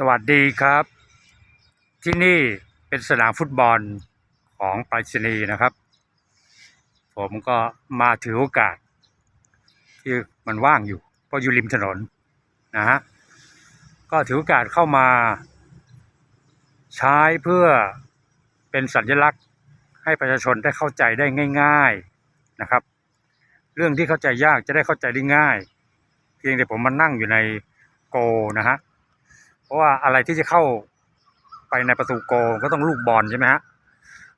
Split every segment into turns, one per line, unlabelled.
สวัสดีครับ ที่นี่เป็นสนามฟุตบอลของไปรษณีย์นะครับ ผมก็มาถือโอกาส ที่มันว่างอยู่เพราะอยู่ริมถนนนะฮะก็ถือโอกาสเข้ามาใช้เพื่อเป็นสัญลักษณ์ให้ประชาชนได้เข้าใจได้ง่าย ๆนะครับ เรื่องที่เข้าใจยากจะได้เข้าใจได้ง่าย เพียงแต่ผมมานั่งอยู่ในโกนะฮะ เพราะว่าอะไรที่จะเข้าไปในประตูโกก็ต้องลูกบอลใช่ไหมฮะ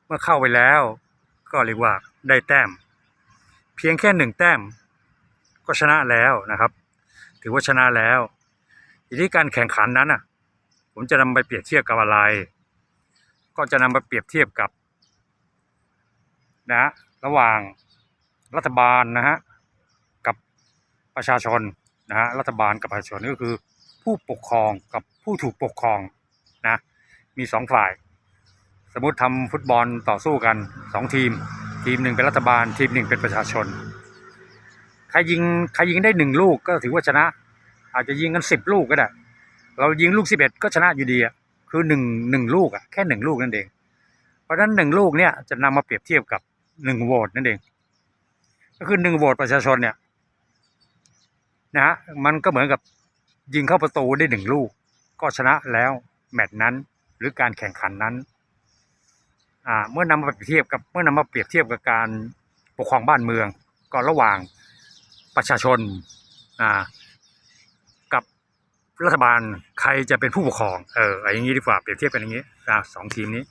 เมื่อเข้าไปแล้ว ก็เรียกว่าได้แต้ม เพียงแค่หนึ่งแต้ม ก็ชนะแล้วนะครับ ถือว่าชนะแล้วทีนี้การแข่งขันนั้นอะ ผมจะนำไปเปรียบเทียบกับอะไร ก็จะนำไปเปรียบเทียบกับนะระหว่างรัฐบาลนะฮะกับประชาชนนะฮะรัฐบาลกับประชาชนก็คือผู้ปกครองกับ ผู้ถูกปกครองนะมีสองฝ่าย สมมติทำฟุตบอลต่อสู้กันสองทีม ทีมหนึ่งเป็นรัฐบาล ทีมหนึ่งเป็นประชาชนใครยิงใครยิงได้หนึ่งลูกก็ถือว่าชนะ อาจจะยิงกันสิบลูกก็ได้ เรายิงลูกสิบเอ็ดก็ชนะอยู่ดีอะคือหนึ่งหนึ่งลูกอะแค่หนึ่งลูกนั่นเอง เพราะฉะนั้นหนึ่งลูกเนี่ยจะนำมาเปรียบเทียบกับหนึ่งโหวตนั่นเอง ก็คือหนึ่งโหวตประชาชนเนี่ยนะฮะมันก็เหมือนกับยิงเข้าประตูได้หนึ่งลูก ก็ชนะแล้วแมตช์นั้นหรือการแข่งขันนั้นเมื่อนำมาเปรียบเทียบกับเมื่อนำมาเปรียบเทียบกับการปกครองบ้านเมืองก็ระหว่างประชาชนกับรัฐบาลใครจะเป็นผู้ปกครองเอออย่างนี้ดีกว่าเปรียบเทียบกันอย่างนี้สองทีมนี้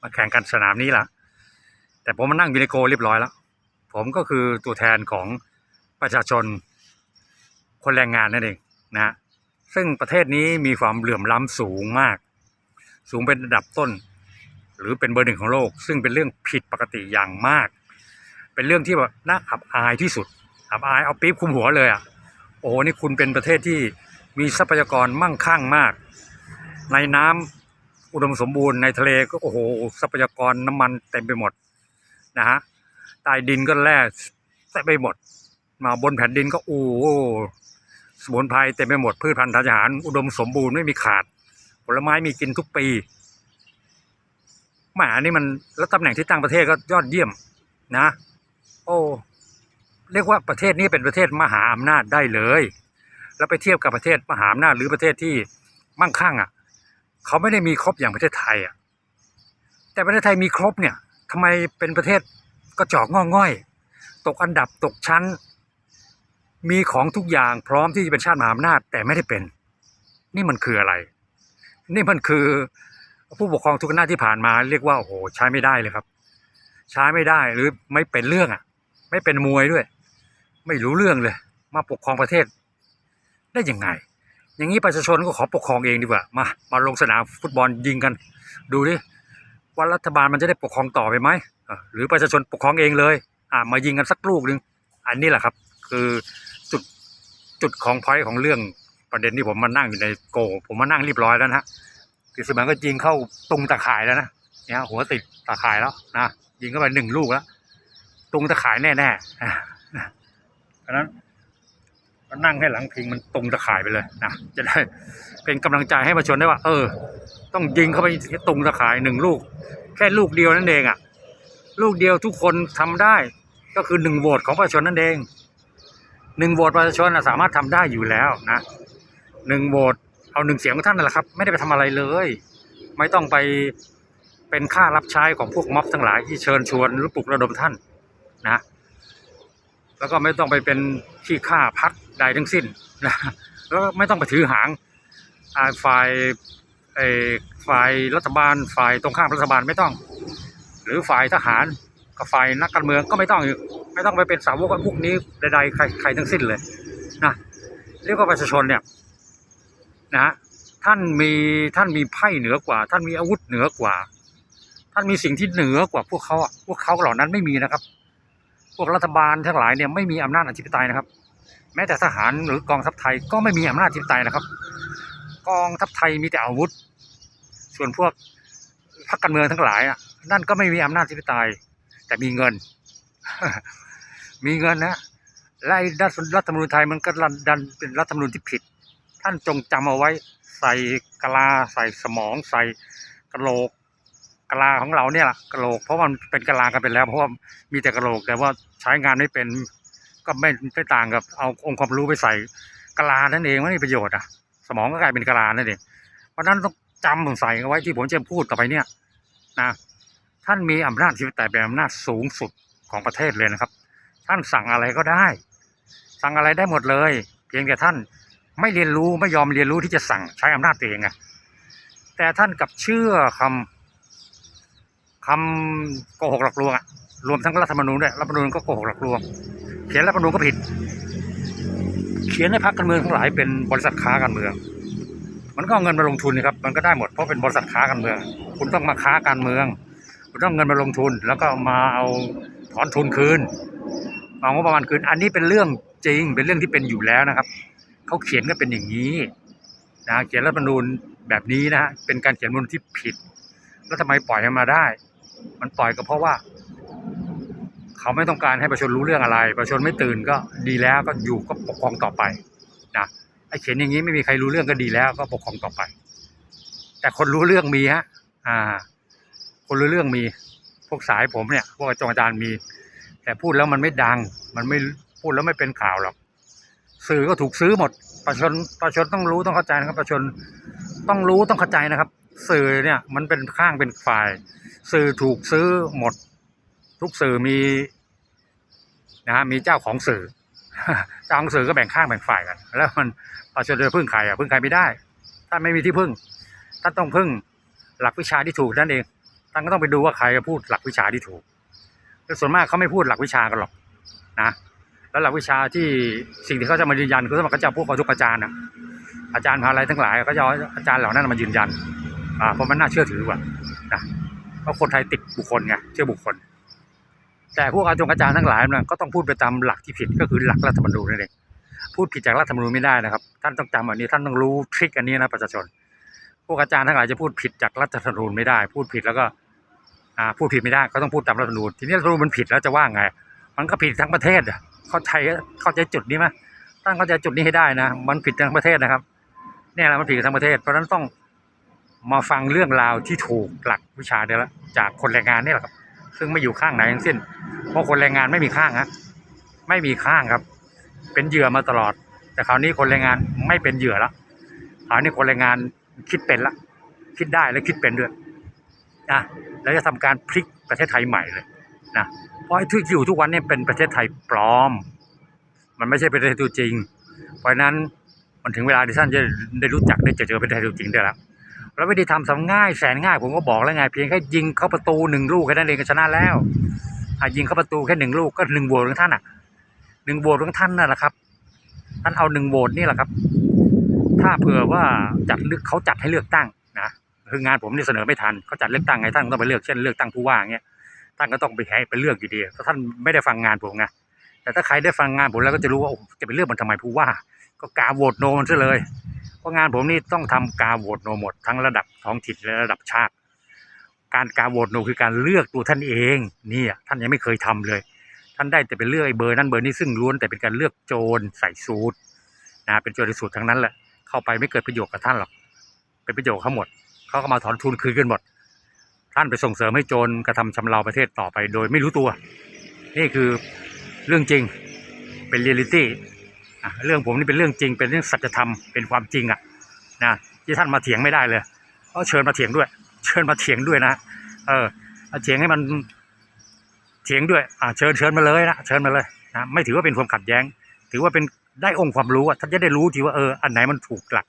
มาแข่งกันสนามนี้ละแต่ผมมานั่งอยู่ในโกเรียบร้อยแล้ว ผมก็คือตัวแทนของประชาชนคนแรงงานนั่นเองนะฮะ ซึ่งประเทศนี้มีความเหลื่อมล้ำสูงมาก สูงเป็นระดับต้น หรือเป็นเบอร์หนึ่งของโลก ซึ่งเป็นเรื่องผิดปกติอย่างมาก เป็นเรื่องที่แบบน่าอับอายที่สุด อับอายเอาปี๊บคุมหัวเลยอะโอ้โหนี่คุณเป็นประเทศที่มีทรัพยากรมั่งคั่งมาก ในน้ำอุดมสมบูรณ์ในทะเลก็โอ้โหทรัพยากรน้ำมันเต็มไปหมดนะฮะใต้ดินก็แร่เต็มไปหมด มาบนแผ่นดินก็โอ้โสมุนไพรเต็มไปหมดพืชพันธุ์ทางอาหาร อุดมสมบูรณ์ไม่มีขาด ผลไม้มีกินทุกปีแหมอันนี้มันแล้วตำแหน่งที่ตั้งประเทศก็ยอดเยี่ยมนะ โอ้เรียกว่าประเทศนี้เป็นประเทศมหาอำนาจได้เลย แล้วไปเทียบกับประเทศมหาอำนาจหรือประเทศที่มั่งคั่งอะ เขาไม่ได้มีครบอย่างประเทศไทยอะ แต่ประเทศไทยมีครบเนี่ยทำไมเป็นประเทศกระจอกงอง่อย ตกอันดับตกชั้น มีของทุกอย่างพร้อมที่จะเป็นชาติมหาอำนาจแต่ไม่ได้เป็น นี่มันคืออะไร นี่มันคือผู้ปกครองทุกหน้าที่ผ่านมา เรียกว่าโอ้โหใช้ไม่ได้เลยครับ ใช้ไม่ได้หรือไม่เป็นเรื่องอะ ไม่เป็นมวยด้วย ไม่รู้เรื่องเลย มาปกครองประเทศ ได้ยังไง อย่างนี้ประชาชนก็ขอปกครองเองดีกว่ามามาลงสนามฟุตบอลยิงกัน ดูดิว่ารัฐบาลมันจะได้ปกครองต่อไปไหมหรือประชาชนปกครองเองเลย อ่ามายิงกันสักลูกหนึ่งอันนี้แหละครับ คือ จุดของพอยของเรื่องประเด็นที่ผมมานั่งอยู่ในโก ผมมานั่งเรียบร้อยแล้วนะฮะคือสมัยก็ยิงเข้าตรงตะข่ายแล้วนะเนี่ยหัวติดตะข่ายแล้วนะยิงเข้าไปหนึ่งลูกแล้วตรงตะข่ายแน่ๆเพราะนั้นก็นั่งให้หลังพิงมันตรงตะข่ายไปเลยนะจะได้เป็นกำลังใจให้ประชาชนได้ว่า เออ ต้องยิงเข้าไปตรงตะข่ายหนึ่งลูก แค่ลูกเดียวนั่นเองอะ ลูกเดียวทุกคนทำได้ ก็คือหนึ่งโหวตของประชาชนนั่นเอง หนึ่งโหวตประชาชนสามารถทำได้อยู่แล้วนะหนึ่งโหวตเอาหนึ่งเสียงของท่านนั่นแหละครับ ไม่ได้ไปทำอะไรเลย ไม่ต้องไปเป็นค่ารับใช้ของพวกม็อบทั้งหลายที่เชิญชวนหรือปลุกระดมท่านนะแล้วก็ไม่ต้องไปเป็นขี้ข้าพักใดทั้งสิ้นนะแล้วก็ไม่ต้องไปถือหางฝ่ายไอฝ่ายรัฐบาลฝ่ายตรงข้ามรัฐบาลไม่ต้อง หรือฝ่ายทหารกับฝ่ายนักการเมืองก็ไม่ต้องอีก ไม่ต้องไปเป็นสาวกพวกนี้ใดๆใครใครทั้งสิ้นเลยนะเรียกว่าประชาชนเนี่ยนะฮะท่านมีท่านมีไพ่เหนือกว่า ท่านมีอาวุธเหนือกว่า ท่านมีสิ่งที่เหนือกว่าพวกเขาอะพวกเขาเหล่านั้นไม่มีนะครับ พวกรัฐบาลทั้งหลายเนี่ยไม่มีอำนาจอธิปไตยนะครับ แม้แต่ทหารหรือกองทัพไทยก็ไม่มีอำนาจอธิปไตยนะครับ กองทัพไทยมีแต่อาวุธ ส่วนพวกพรรคการเมืองทั้งหลายนั่นก็ไม่มีอำนาจอธิปไตยแต่มีเงิน มีเงินนะและไอ้รัฐรัฐธรรมนูญไทยมันก็ดันเป็นรัฐธรรมนูญที่ผิด ท่านจงจำเอาไว้ใส่กะลาใส่สมอง ใส่กระโหลกกะลาของเราเนี่ยแหละกระโหลกเพราะมันเป็นกะลากันไปแล้วเพราะว่ามีแต่กระโหลกแต่ว่าใช้งานไม่เป็นก็ไม่ไม่ต่างกับเอาองค์ความรู้ไปใส่กะลานั่นเองไม่มีประโยชน์อะ สมองก็กลายเป็นกะลานั่นเองเพราะฉะนั้นต้องจำใส่เอาไว้ที่ผมจะพูดต่อไปเนี่ยนะท่านมีอำนาจที่แต่เป็นอำนาจสูงสุดของประเทศเลยนะครับ ท่านสั่งอะไรก็ได้ สั่งอะไรได้หมดเลย เพียงแต่ท่านไม่เรียนรู้ไม่ยอมเรียนรู้ที่จะสั่งใช้อำนาจตัวเองไงแต่ท่านกลับเชื่อคำคำโกหกหลอกลวงอะรวมทั้งรัฐธรรมนูญด้วยรัฐธรรมนูญก็โกหกหลอกลวง เขียนรัฐธรรมนูญก็ผิด เขียนให้พรรคการเมืองทั้งหลายเป็นบริษัทค้าการเมือง มันก็เอาเงินมาลงทุนนะครับ มันก็ได้หมดเพราะเป็นบริษัทค้าการเมือง คุณต้องมาค้าการเมือง คุณต้องเงินมาลงทุน แล้วก็มาเอาถอนทุนคืน เอางบประมาณคืนอันนี้เป็นเรื่องจริง เป็นเรื่องที่เป็นอยู่แล้วนะครับเขาเขียนก็เป็นอย่างนี้นะเขียนรัฐธรรมนูญแบบนี้นะฮะเป็นการเขียนรัฐธรรมนูญที่ผิด แล้วทำไมปล่อยให้มาได้ มันปล่อยก็เพราะว่า เขาไม่ต้องการให้ประชาชนรู้เรื่องอะไร ประชาชนไม่ตื่นก็ดีแล้วก็อยู่ก็ปกครองต่อไปนะไอ้เขียนอย่างนี้ไม่มีใครรู้เรื่องก็ดีแล้วก็ปกครองต่อไป แต่คนรู้เรื่องมีฮะอ่า คนรู้เรื่องมี พวกสายผมเนี่ยพวกจารย์อาจารย์มี แต่พูดแล้วมันไม่ดัง มันไม่พูดแล้วไม่เป็นข่าวหรอก สื่อก็ถูกซื้อหมด ประชาชนประชนต้องรู้ต้องเข้าใจนะครับ ประชาชนต้องรู้ต้องเข้าใจนะครับ สื่อเนี่ยมันเป็นข้างเป็นฝ่าย สื่อถูกซื้อหมด ทุกสื่อมีนะฮะมีเจ้าของสื่อเจ้าของสื่อก็แบ่งข้างแบ่งฝ่ายกัน แล้วมันประชาชนจะพึ่งใครอะพึ่งใครไม่ได้ท่านไม่มีที่พึ่งท่านต้องพึ่งหลักวิชาที่ถูกนั่นเองท่านก็ต้องไปดูว่าใครพูดหลักวิชาที่ถูก แล้วส่วนมากเขาไม่พูดหลักวิชากันหรอกนะแล้วหลักวิชาที่สิ่งที่เขาจะมายืนยันคือสมมติเขาจะพูดกับทุกอาจารย์อะอาจารย์พาอะไรทั้งหลายเขาจะอาอาจารย์เหล่านั้นมายืนยันอ่าเพราะมันน่าเชื่อถือกว่านะเพราะคนไทยติดบุคคลไงเชื่อบุคคล แต่พวกอาจารย์อาจารย์ทั้งหลายนะก็ต้องพูดไปตามหลักที่ผิดก็คือหลักรัฐธรรมนูญนั่นเองพูดผิดจากรัฐธรรมนูญไม่ได้นะครับ ท่านต้องจำอันนี้ท่านต้องรู้ทริคอันนี้นะประชาชนพวกอาจารย์ทั้งหลายจะพูดผิดจากรัฐธรรมนูญไม่ได้ พูดผิดแล้วก็ พูดผิดไม่ได้ก็ต้องพูดตามรัฐธรรมนูญทีนี้รัฐธรรมนูญมันผิดแล้วจะว่าไง มันก็ผิดทั้งประเทศอะเข้าใจเข้าใจจุดนี้ไหมท่านเข้าใจจุดนี้ให้ได้นะ มันผิดทั้งประเทศนะครับเนี่ยแหละมันผิดทั้งประเทศ เพราะนั้นต้องมาฟังเรื่องราวที่ถูกหลักวิชาเดียวละจากคนแรงงานนี่แหละครับ ซึ่งไม่อยู่ข้างไหนทั้งสิ้น เพราะคนแรงงานไม่มีข้างฮะไม่มีข้างครับ เป็นเหยื่อมาตลอด แต่คราวนี้คนแรงงานไม่เป็นเหยื่อละคราวนี้คนแรงงานคิดเป็นละคิดได้และคิดเป็นด้วยนะ แล้วจะทำการพลิกประเทศไทยใหม่เลยนะเพราะไอ้ที่อยู่ทุกวันนี้เป็นประเทศไทยปลอม มันไม่ใช่ประเทศไทยตัวจริง เพราะฉะนั้นมันถึงเวลาที่ท่านจะได้รู้จักได้เจอเจอประเทศไทยตัวจริงได้แล้วแล้ววิธีทำสำง่ายแสนง่ายผมก็บอกแล้วไงเพียงแค่ยิงเข้าประตูหนึ่งลูกแค่นั้นเองก็ชนะแล้วอะยิงเข้าประตูแค่หนึ่งลูกก็หนึ่งโหวตของท่านอะหนึ่งโหวตของท่านนั่นแหละครับ ท่านเอาหนึ่งโหวตนี่แหละครับ ถ้าเผื่อว่าจัดเลือกเขาจัดให้เลือกตั้ง คืองานผมนี่เสนอไม่ทันเขาจัดเลือกตั้งไงท่านต้องไปเลือกเช่นเลือกตั้งผู้ว่าเงี้ยท่านก็ต้องไปให้ไปเลือกอยู่ดีถ้าท่านไม่ได้ฟังงานผมไงแต่ถ้าใครได้ฟังงานผมแล้วก็จะรู้ว่าโอ้จะไปเลือกมันทำไมผู้ว่า ก็กาโหวตโนมันซะเลยเพราะงานผมนี่ต้องทำกาโหวตโนหมดทั้งระดับท้องถิ่นและระดับชาติ การกาโหวตโนคือการเลือกตัวท่านเองนี่ท่านยังไม่เคยทำเลย ท่านได้แต่เป็นเลือกไอ้เบอร์นั้นเบอร์นี้ซึ่งล้วนแต่เป็นการเลือกโจรใส่สูตรนะเป็นโจรใส่สูตรทั้งนั้นแหละเข้าไปไม่เกิดประโยชน์กับท่านหรอกเป็นประโยชน์เขาหมด เขาก็มาถอนทุนคืนกันหมด ท่านไปส่งเสริมให้โจรกระทำชำเราประเทศต่อไปโดยไม่รู้ตัว นี่คือเรื่องจริงเป็นเรียลิตี้เรื่องผมนี่เป็นเรื่องจริง เป็นเรื่องสัจธรรมเป็นความจริงอะนะที่ท่านมาเถียงไม่ได้เลยก็เชิญมาเถียงด้วย เชิญมาเถียงด้วยนะเออเอาเถียงให้มันเถียงด้วยอ่าเชิญเชิญมาเลยนะเชิญมาเลยนะไม่ถือว่าเป็นความขัดแย้ง ถือว่าเป็นได้องค์ความรู้อะท่านจะได้รู้ทีว่าเอออันไหนมันถูกหลัก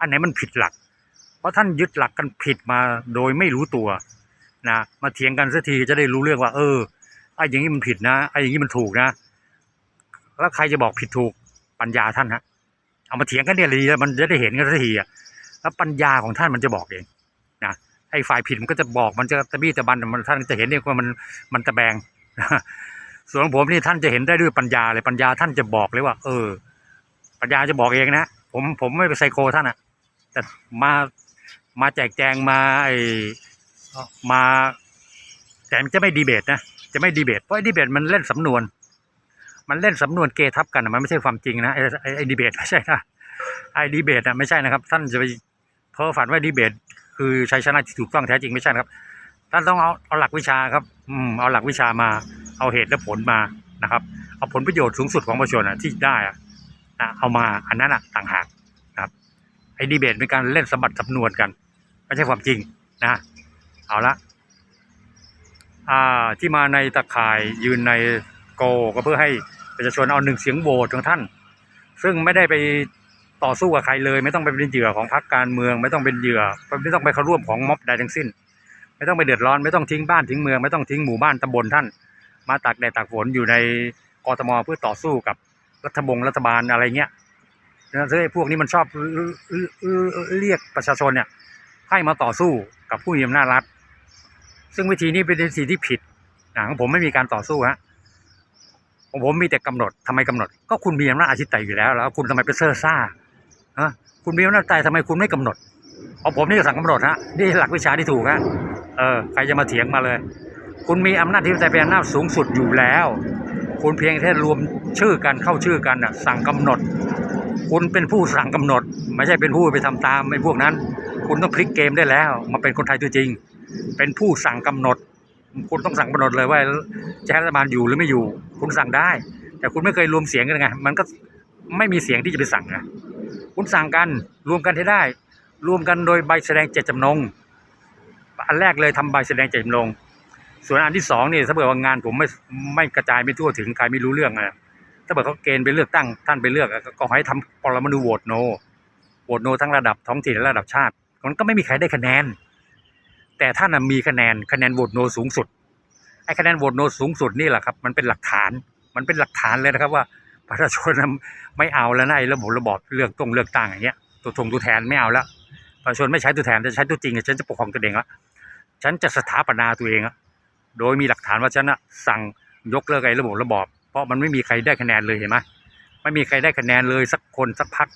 อันไหนมันผิดหลัก เพราะท่านยึดหลักกันผิดมาโดยไม่รู้ตัวนะมาเถียงกันสักทีจะได้รู้เรื่องว่า เออไอ้อย่างนี้มันผิดนะไอ้อย่างนี้มันถูกนะ แล้วใครจะบอกผิดถูกปัญญาท่านฮะเอามาเถียงกันเนี่ยดีแล้วมันจะได้เห็นกันสักทีอะแล้วปัญญาของท่านมันจะบอกเองนะไอ้ฝ่ายผิดมันก็จะบอกมันจะตะบี้ตะบันมันท่านจะเห็นเองว่ามันมันตะแบงส่วนของผมนี่ท่านจะเห็นได้ด้วยปัญญาเลยปัญญาท่านจะบอกเลยว่า เออ ปัญญาจะบอกเองนะผมผมไม่ไปไซโคท่านอะแต่มา มาแจกแจงมาไอมาแต่มันจะไม่ดีเบตนะจะไม่ดีเบตเพราะไอ้ดีเบตมันเล่นสำนวน มันเล่นสำนวนเกทับกันอะมันไม่ใช่ความจริงนะไอ้ไอ้ไอ้ดีเบตไม่ใช่นะไอ้ดีเบตอะไม่ใช่นะครับ ท่านจะไปเพ้อฝันว่าดีเบต คือชัยชนะที่ถูกต้องแท้จริงไม่ใช่นะครับท่านต้องเอาเอาหลักวิชาครับ อืมเอาหลักวิชามา เอาเหตุและผลมานะครับ เอาผลประโยชน์สูงสุดของประชาชนอะที่ได้อะนะเอามาอันนั้นอะต่างหากนะครับไอ้ดีเบตเป็นการเล่นสมบัติสำนวนกัน ไม่ใช่ความจริงนะเอาละที่มาในตะข่ายยืนในโกก็เพื่อให้ประชาชนเอาหนึ่งเสียงโหวตของท่าน ซึ่งไม่ได้ไปต่อสู้กับใครเลย ไม่ต้องไปเป็นเหยื่อของพรรคการเมือง ไม่ต้องเป็นเหยื่อไม่ต้องไปเข้าร่วมของม็อบใดทั้งสิ้น ไม่ต้องไปเดือดร้อนไม่ต้องทิ้งบ้านทิ้งเมืองไม่ต้องทิ้งหมู่บ้านตำบลท่าน มาตากแดดตากฝนอยู่ในกทมเพื่อต่อสู้กับรัฐบงรัฐบาลอะไรเงี้ยนะซึ่งไอ้พวกนี้มันชอบเรียกประชาชนเนี่ย ให้มาต่อสู้กับผู้มีอำนาจรัฐ ซึ่งวิธีนี้เป็นวิธีที่ผิดนะของผมไม่มีการต่อสู้ฮะของผมมีแต่กำหนดทำไมกำหนด ก็คุณมีอำนาจอาชิตไตยอยู่แล้วแล้ว คุณทำไมไปเซ่อซ่าฮะคุณมีอำนาจใจทำไมคุณไม่กำหนดเอาผมนี่ก็สั่งกำหนดฮะนี่หลักวิชาที่ถูกฮะเออใครจะมาเถียงมาเลย คุณมีอำนาจที่จะเป็นอำนาจสูงสุดอยู่แล้ว คุณเพียงแค่รวมชื่อกันเข้าชื่อกันนะสั่งกำหนด คุณเป็นผู้สั่งกำหนด ไม่ใช่เป็นผู้ไปทำตามไอ้พวกนั้น คุณต้องพลิกเกมได้แล้ว มาเป็นคนไทยตัวจริง เป็นผู้สั่งกำหนด คุณต้องสั่งกำหนดเลยว่าจะให้รัฐบาลอยู่หรือไม่อยู่ คุณสั่งได้ แต่คุณไม่เคยรวมเสียงกันไงมันก็ไม่มีเสียงที่จะไปสั่งนะคุณสั่งกันรวมกันให้ได้ รวมกันโดยใบแสดงเจตจำนงอันแรกเลยทำใบแสดงเจตจำนงส่วนอันที่สองนี่ถ้าเกิดว่างานผมไม่ไม่กระจายไม่ทั่วถึงใครไม่รู้เรื่องอะถ้าเกิดเขาเกณฑ์ไปเลือกตั้งท่านไปเลือกก็ให้ทำปรมาณูโหวตโนโหวตโนทั้งระดับท้องถิ่นและระดับชาติ มันก็ไม่มีใครได้คะแนน แต่ท่านมีคะแนนคะแนนโหวตโนสูงสุดไอ้คะแนนโหวตโนสูงสุดนี่แหละครับ มันเป็นหลักฐาน มันเป็นหลักฐานเลยนะครับว่าประชาชนไม่เอาแล้วนะไอ้ระบบระบอบเลือกตรงเลือกตั้งอย่างเงี้ยตัวทงตัวแทนไม่เอาแล้วประชาชนไม่ใช้ตัวแทนจะใช้ตัวจริงฉันจะปกครองตัวเองละฉันจะสถาปนาตัวเองอะโดยมีหลักฐานว่าฉันน่ะสั่งยกเลิกไอ้ระบบระบอบ เพราะมันไม่มีใครได้คะแนนเลยเห็นไหมไม่มีใครได้คะแนนเลยสักคนสักพัก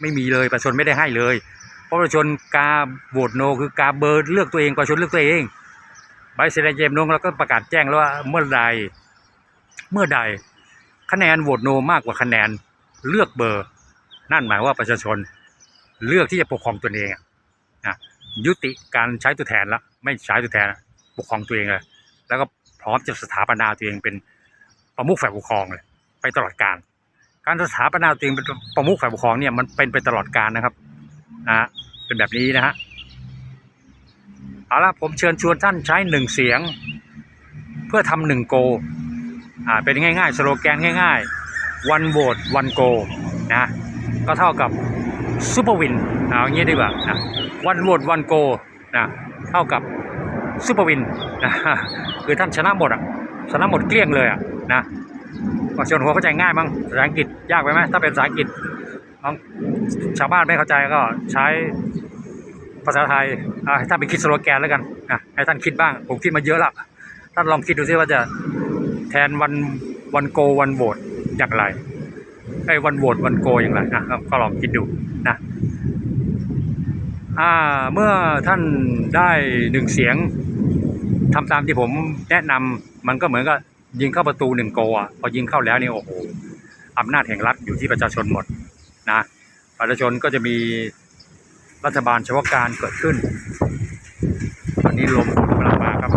ไม่มีเลยประชาชนไม่ได้ให้เลย ราะประชาชนกาโหวตโน คือกาเบอร์เลือกตัวเองประชาชนเลือกตัวเองใบแสดงเจตจำนงแล้วก็ประกาศแจ้งแล้วว่าเมื่อใดเมื่อใดคะแนนโหวตโนมากกว่าคะแนนเลือกเบอร์ นั่นหมายว่าประชาชนเลือกที่จะปกครองตนเองนะยุติการใช้ตัวแทนแล้วไม่ใช้ตัวแทนปกครองตัวเองเลยแล้วก็พร้อมจะสถาปนาตัวเองเป็นประมุขฝ่ายปกครองเลยไปตลอดการ การสถาปนาตัวเองเป็นประมุขฝ่ายปกครองเนี่ยมันเป็นไปตลอดการนะครับ นะเป็นแบบนี้นะฮะเอาละผมเชิญชวนท่านใช้หนึ่งเสียง เพื่อทำหนึ่งโกอ่าเป็นง่ายๆสโลแกนง่ายๆ one vote one go นะก็เท่ากับซูเปอร์วินเอาอย่างนี้ดีกว่านะ one vote one go นะเท่ากับซูเปอร์วินนะคือท่านชนะหมดอะชนะหมดเกลี้ยงเลยอะนะ ประชาชนหัวเข้าใจง่ายมั้งภาษาอังกฤษยากไปไหมถ้าเป็นภาษาอังกฤษชาวบ้านไม่เข้าใจก็ใช้ภาษาไทยอ่าให้ท่านไปคิดสโลแกนแล้วกันอะให้ท่านคิดบ้าง ผมคิดมาเยอะละท่านลองคิดดูซิว่าจะแทนวันวันโกวันโหวตอย่างไรไอ้วันโหวตวันโกอย่างไรนะก็ก็ลองคิดดูนะอ่าเมื่อท่านได้หนึ่งเสียงทำตามที่ผมแนะนำมันก็เหมือนกับ ยิงเข้าประตูหนึ่งโกอะพอยิงเข้าแล้วนี่โอ้โหอำนาจแห่งรัฐอยู่ที่ประชาชนหมดนะประชาชนก็จะมีรัฐบาลเฉพาะการเกิดขึ้นตอนนี้ลมกำลังมาครับ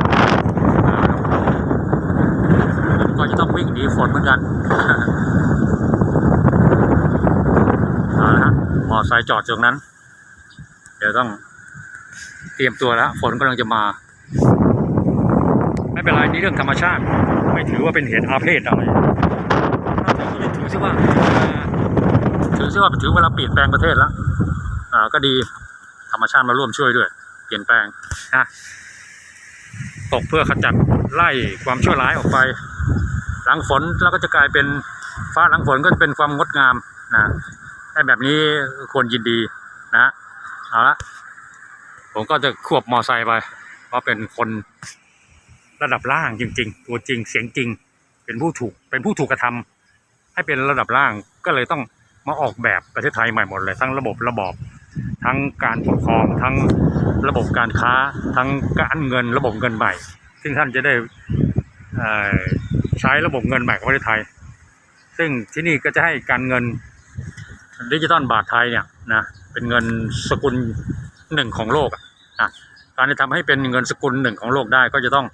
ก็จะต้องวิ่งหนีฝนเหมือนกันเอาละฮะมอไซค์จอดตรงนั้น เดี๋ยวต้องเตรียมตัวแล้ว ฝนกำลังจะมา ไม่เป็นไรนี่เรื่องธรรมชาติ ถือว่าเป็นเหตุอาเพศอะไรถือซะว่าถือซะว่าถือเวลาเปลี่ยนแปลงประเทศแล้วอ่าก็ดีธรรมชาติมาร่วมช่วยด้วย เปลี่ยนแปลงนะตกเพื่อขจัดไล่ความชั่วร้ายออกไป หลังฝนแล้วก็จะกลายเป็นฟ้าหลังฝนก็จะเป็นความงดงามนะไอ้แบบนี้ควรยินดีนะเอาละผมก็จะควบมอไซค์ไป เพราะเป็นคน ระดับล่างจริง ๆ ตัวจริงเสียงจริง เป็นผู้ถูกเป็นผู้ถูกกระทำให้เป็นระดับล่างก็เลยต้องมาออกแบบประเทศไทยใหม่หมดเลยทั้งระบบระบอบทั้งการปกครองทั้งระบบการค้าทั้งการเงินระบบเงินใหม่ ซึ่งท่านจะได้ใช้ระบบเงินใหม่ของประเทศไทย ซึ่งที่นี่ก็จะให้การเงินดิจิตอลบาทไทยเนี่ยนะเป็นเงินสกุลหนึ่งของโลกอะนะการจะทำให้เป็นเงินสกุลหนึ่งของโลกได้ก็จะต้อง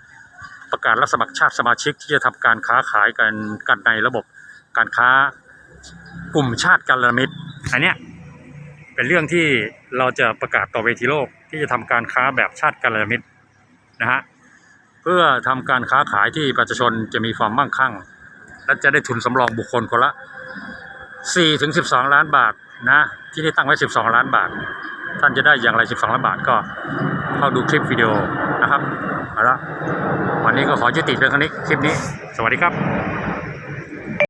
ประกาศรับสมัครชาติสมาชิกที่จะทำการค้าขายกันกันในระบบการค้ากลุ่มชาติกัลมิตรอันเนี้ยเป็นเรื่องที่เราจะประกาศต่อเวทีโลกที่จะทำการค้าแบบชาติกัลมิตรนะฮะเพื่อทำการค้าขายที่ประชาชนจะมีความมั่งคั่ง และจะได้ทุนสำรองบุคคลคนละ4ถึง12 ล้านบาทนะที่นี่ตั้งไว้ 12 ล้านบาท ท่านจะได้อย่างไร 12 ล้านบาทก็เข้าดูคลิปวิดีโอนะครับเอาละ วันนี้ก็ขอยุติเพียงเท่านี้คลิปนี้ สวัสดีครับ